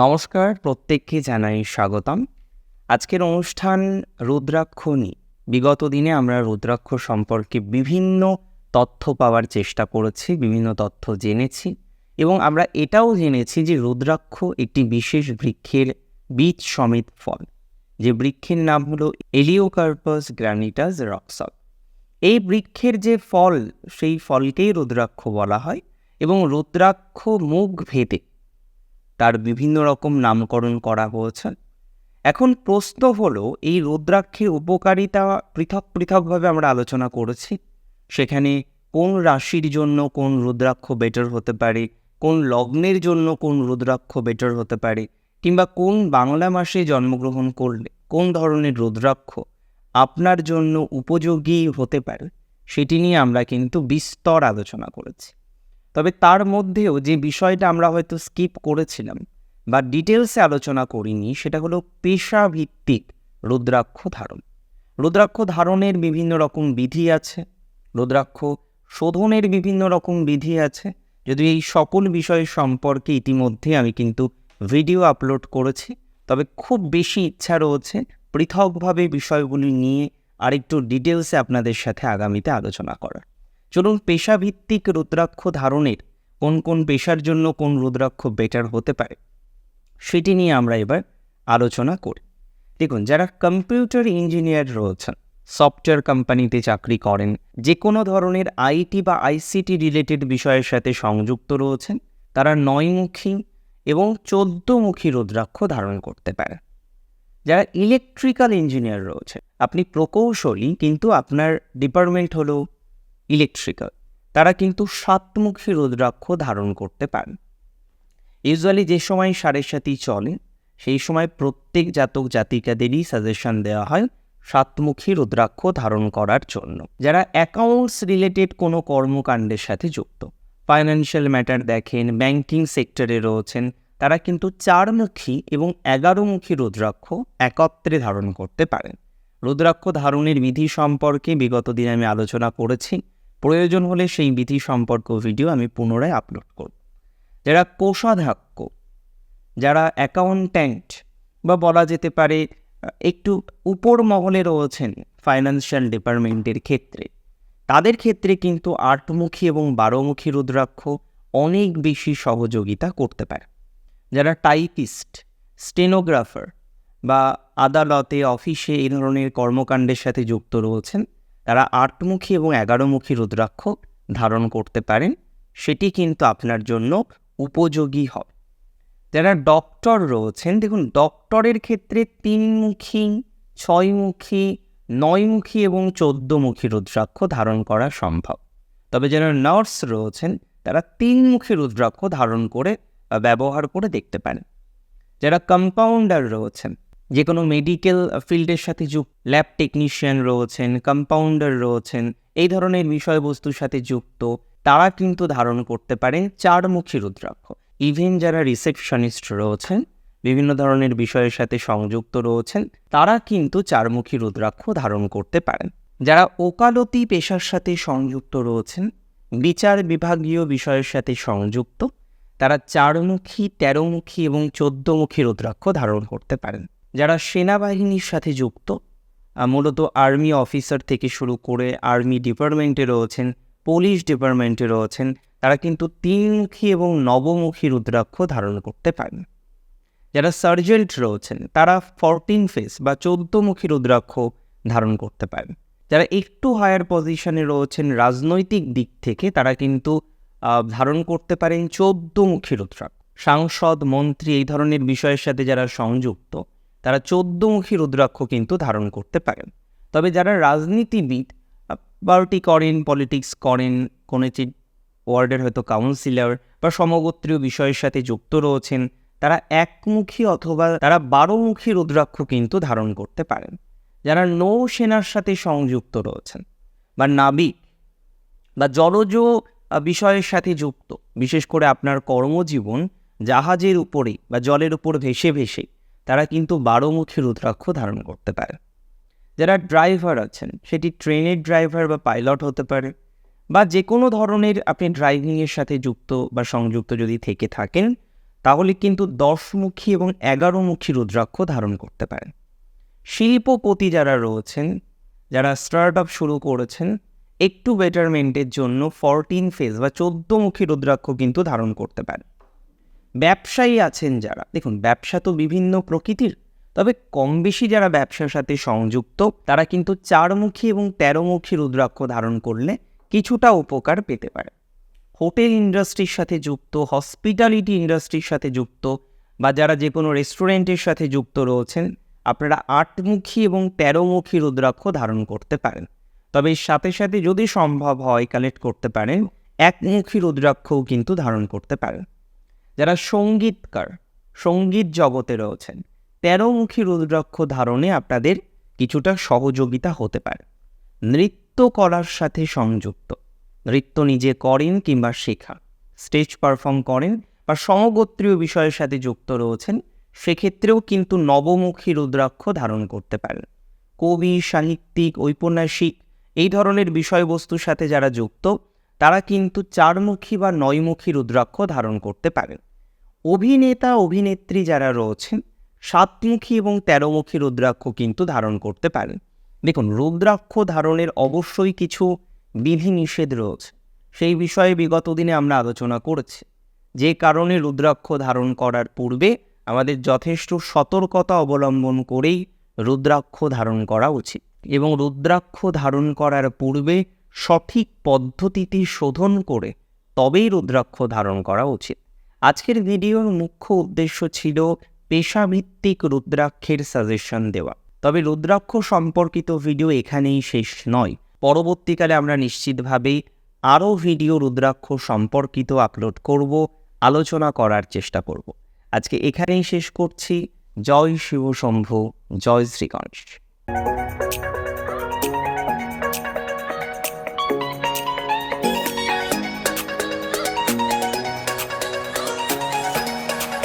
নমস্কার, প্রত্যেককে জানাই স্বাগতম। আজকের অনুষ্ঠান রুদ্রাক্ষ নিয়ে বিগত দিনে আমরা রুদ্রাক্ষ সম্পর্কে বিভিন্ন তথ্য পাওয়ার চেষ্টা করেছি, বিভিন্ন তথ্য জেনেছি এবং আমরা এটাও জেনেছি যে রুদ্রাক্ষ একটি বিশেষ বৃক্ষের বীজ সমেত ফল। যে বৃক্ষের নাম হলো এলিওকার্পাস গ্রানিটাস রক্সল এই বৃক্ষের যে ফল, সেই ফলকেই রুদ্রাক্ষ বলা হয় এবং রুদ্রাক্ষ মুখ ভেদে তার বিভিন্ন রকম নামকরণ করা হয়েছে। এখন প্রশ্ন হলো, এই রুদ্রাক্ষের উপকারিতা পৃথক পৃথকভাবে আমরা আলোচনা করেছি। সেখানে কোন রাশির জন্য কোন রুদ্রাক্ষ বেটার হতে পারে? কোন লগ্নের জন্য কোন রুদ্রাক্ষ বেটার হতে পারে? কিংবা কোন বাংলা মাসে জন্মগ্রহণ করলে কোন ধরনের রুদ্রাক্ষ আপনার জন্য উপযোগী হতে পারে? সেটি নিয়ে আমরা কিন্তু বিস্তর আলোচনা করেছি। তবে তার মধ্যেও যে বিষয়টা আমরা হয়তো স্কিপ করেছিলাম বা ডিটেলসে আলোচনা করিনি, সেটা হলো পেশাভিত্তিক রুদ্রাক্ষ ধারণ। রুদ্রাক্ষ ধারণের বিভিন্ন রকম বিধি আছে, রুদ্রাক্ষ শোধনের বিভিন্ন রকম বিধি আছে। যদি এই সকল বিষয় সম্পর্কে ইতিমধ্যে আমি কিন্তু ভিডিও আপলোড করেছি, তবে খুব বেশি ইচ্ছা রয়েছে পৃথকভাবে বিষয়গুলি নিয়ে আরেকটু ডিটেলসে আপনাদের সাথে আগামীতে আলোচনা করার। চলুন পেশাভিত্তিক রুদ্রাক্ষ ধারণের কোন কোন পেশার জন্য কোন রুদ্রাক্ষ বেটার হতে পারে, সেটি নিয়ে আমরা এবার আলোচনা করি। দেখুন, যারা কম্পিউটার ইঞ্জিনিয়ার রয়েছেন সফটওয়্যার কোম্পানিতে চাকরি করেন, যে কোনো ধরনের আইটি বা আইসিটি রিলেটেড বিষয়ের সাথে সংযুক্ত রয়েছেন, তারা নয়মুখী এবং চোদ্দমুখী রুদ্রাক্ষ ধারণ করতে পারে যারা ইলেকট্রিক্যাল ইঞ্জিনিয়ার রয়েছে আপনি প্রকৌশলী, কিন্তু আপনার ডিপার্টমেন্ট হলো ইলেকট্রিক্যাল। তারা কিন্তু সাতমুখী রুদ্রাক্ষ ধারণ করতে পারেন। ইউজুয়ালি যে সময় সাড়ে সাতি চলে, সেই সময় প্রত্যেক জাতক জাতিকাদেরই সাজেশন দেওয়া হয় সাতমুখী রুদ্রাক্ষ ধারণ করার জন্য, যারা অ্যাকাউন্টস রিলেটেড কোনো কর্মকাণ্ডের সাথে যুক্ত। ফাইন্যান্সিয়াল ম্যাটার দেখেন, ব্যাংকিং সেক্টরে রয়েছেন, তারা কিন্তু চারমুখী এবং এগারোমুখী রুদ্রাক্ষ একত্রে ধারণ করতে পারেন। রুদ্রাক্ষ ধারণের বিধি সম্পর্কে বিগত দিনে আমি আলোচনা করেছি। প্রয়োজন হলে সেই বিধি সম্পর্ক ভিডিও আমি পুনরায় আপলোড করব। যারা কোষাধ্যক্ষ, যারা অ্যাকাউন্ট্যান্ট বা বলা যেতে পারে একটু উপর মহলে রয়েছেন ফাইন্যান্সিয়াল ডিপার্টমেন্টের ক্ষেত্রে, তাদের ক্ষেত্রে কিন্তু আটমুখী এবং বারোমুখী রুদ্রাক্ষ অনেক বেশি সহযোগিতা করতে পারে। যারা টাইপিস্ট স্টেনোগ্রাফার বা আদালতে অফিসে এই ধরনের কর্মকাণ্ডের সাথে যুক্ত রয়েছেন তারা আটমুখী এবং এগারোমুখী রুদ্রাক্ষ ধারণ করতে পারেন, সেটি কিন্তু আপনার জন্য উপযোগী হবে। যারা ডক্টর রয়েছেন, দেখুন, ডক্টরের ক্ষেত্রে তিনমুখী, ছয়মুখী, নয়মুখী এবং চোদ্দমুখী রুদ্রাক্ষ ধারণ করা সম্ভব। তবে যারা নার্স রয়েছেন, তারা তিনমুখী রুদ্রাক্ষ ধারণ করে ব্যবহার করে দেখতে পারেন। যারা কম্পাউন্ডার রয়েছেন যে কোনো মেডিকেল ফিল্ডের সাথে যুক্ত ল্যাব টেকনিশিয়ান রয়েছেন কম্পাউন্ডার রয়েছেন, এই ধরনের বিষয়বস্তুর সাথে যুক্ত, তারা কিন্তু ধারণ করতে পারেন চারমুখী রুদ্রাক্ষ। ইভেন যারা রিসেপশনিস্ট রয়েছেন, বিভিন্ন ধরনের বিষয়ের সাথে সংযুক্ত রয়েছেন, তারা কিন্তু চারমুখী রুদ্রাক্ষ ধারণ করতে পারেন। যারা ওকালতি পেশার সাথে সংযুক্ত রয়েছেন, বিচার বিভাগীয় বিষয়ের সাথে সংযুক্ত, তারা চারমুখী, তেরোমুখী এবং চোদ্দমুখী রুদ্রাক্ষ ধারণ করতে পারেন। যারা সেনাবাহিনীর সাথে যুক্ত মূলত আর্মি অফিসার থেকে শুরু করে আর্মি ডিপার্টমেন্টে রয়েছেন, পুলিশ ডিপার্টমেন্টে রয়েছেন, তারা কিন্তু তিনমুখী এবং নবমুখী রুদ্রাক্ষ ধারণ করতে পারেন। যারা সার্জেন্ট রয়েছেন, তারা ফরটিন ফেস বা চোদ্দমুখী রুদ্রাক্ষ ধারণ করতে পারেন। যারা একটু হায়ার পজিশনে রয়েছেন, রাজনৈতিক দিক থেকে তারা কিন্তু ধারণ করতে পারেন চোদ্দমুখী রুদ্রাক্ষ। সাংসদ, মন্ত্রী এই ধরনের বিষয়ের সাথে যারা সংযুক্ত তারা চোদ্দমুখী রুদ্রাক্ষ কিন্তু ধারণ করতে পারেন। তবে যারা রাজনীতিবিদ পার্টি করেন, পলিটিক্স করেন, কোনো একটি ওয়ার্ডের হয়তো কাউন্সিলর বা সমগোত্রীয় বিষয়ের সাথে যুক্ত রয়েছেন, তারা একমুখী অথবা তারা বারোমুখী রুদ্রাক্ষ কিন্তু ধারণ করতে পারেন। যারা নৌসেনার সাথে সংযুক্ত রয়েছেন বা নাবিক বা জলজ বিষয়ের সাথে যুক্ত, বিশেষ করে আপনার কর্মজীবন জাহাজের উপরে বা জলের উপর ভেসে ভেসে তারা কিন্তু বারোমুখী রুদ্রাক্ষ ধারণ করতে পারে। যারা ড্রাইভার আছেন, সেটি ট্রেনের ড্রাইভার বা পাইলট হতে পারে বা যে কোনো ধরনের আপনি ড্রাইভিংয়ের সাথে যুক্ত বা সংযুক্ত যদি থেকে থাকেন, তাহলে কিন্তু দশমুখী এবং এগারোমুখী রুদ্রাক্ষ ধারণ করতে পারেন। শিল্পপতি যারা রয়েছেন, যারা স্টার্ট আপ শুরু করেছেন, একটু বেটারমেন্টের জন্য ফরটিন ফেজ বা চোদ্দমুখী রুদ্রাক্ষ কিন্তু ধারণ করতে পারেন। ব্যবসায়ী আছেন যারা। দেখুন, ব্যবসা তো বিভিন্ন প্রকৃতির, তবে কম বেশি যারা ব্যবসার সাথে সংযুক্ত, তারা কিন্তু চারমুখী এবং তেরোমুখী রুদ্রাক্ষ ধারণ করলে কিছুটা উপকার পেতে পারে। হোটেল ইন্ডাস্ট্রির সাথে যুক্ত, হসপিটালিটি ইন্ডাস্ট্রির সাথে যুক্ত, বা যারা যে কোনো রেস্টুরেন্টের সাথে যুক্ত রয়েছেন, আপনারা আটমুখী এবং তেরোমুখী রুদ্রাক্ষ ধারণ করতে পারেন। তবে সাথে সাথে যদি সম্ভব হয়, কালেক্ট করতে পারেন, একমুখী রুদ্রাক্ষও কিন্তু ধারণ করতে পারেন। যারা সঙ্গীতকার, সংগীত জগতে রয়েছেন, তেরোমুখী রুদ্রাক্ষ ধারণে আপনাদের কিছুটা সহযোগিতা হতে পারে। নৃত্য করার সাথে সংযুক্ত। নৃত্য নিজে করেন কিংবা শেখা। স্টেজ পারফর্ম করেন বা সমগোত্রীয় বিষয়ের সাথে যুক্ত রয়েছেন, সেক্ষেত্রেও কিন্তু নবমুখী রুদ্রাক্ষ ধারণ করতে পারেন। কবি, সাহিত্যিক, ঔপন্যাসিক এই ধরনের বিষয়বস্তুর সাথে যারা যুক্ত, তারা কিন্তু চারমুখী বা নয়মুখী রুদ্রাক্ষ ধারণ করতে পারেন। অভিনেতা, অভিনেত্রী যারা রয়েছেন, সাতমুখী এবং তেরোমুখী রুদ্রাক্ষ কিন্তু ধারণ করতে পারেন। দেখুন, রুদ্রাক্ষ ধারণের অবশ্যই কিছু বিধিনিষেধ রয়েছে। সেই বিষয়ে বিগত দিনে আমরা আলোচনা করেছি। যে কারণে রুদ্রাক্ষ ধারণ করার পূর্বে আমাদের যথেষ্ট সতর্কতা অবলম্বন করেই রুদ্রাক্ষ ধারণ করা উচিত এবং রুদ্রাক্ষ ধারণ করার পূর্বে সঠিক পদ্ধতিতে শোধন করে তবেই রুদ্রাক্ষ ধারণ করা উচিত। আজকের ভিডিওর মুখ্য উদ্দেশ্য ছিল পেশাভিত্তিক রুদ্রাক্ষের সাজেশন দেওয়া। তবে রুদ্রাক্ষ সম্পর্কিত ভিডিও এখানেই শেষ নয়। পরবর্তীকালে আমরা নিশ্চিতভাবেই আরও ভিডিও রুদ্রাক্ষ সম্পর্কিত আপলোড করব, আলোচনা করার চেষ্টা করব। আজকে এখানেই শেষ করছি। জয় শিব শম্ভু জয় শ্রী গণেশ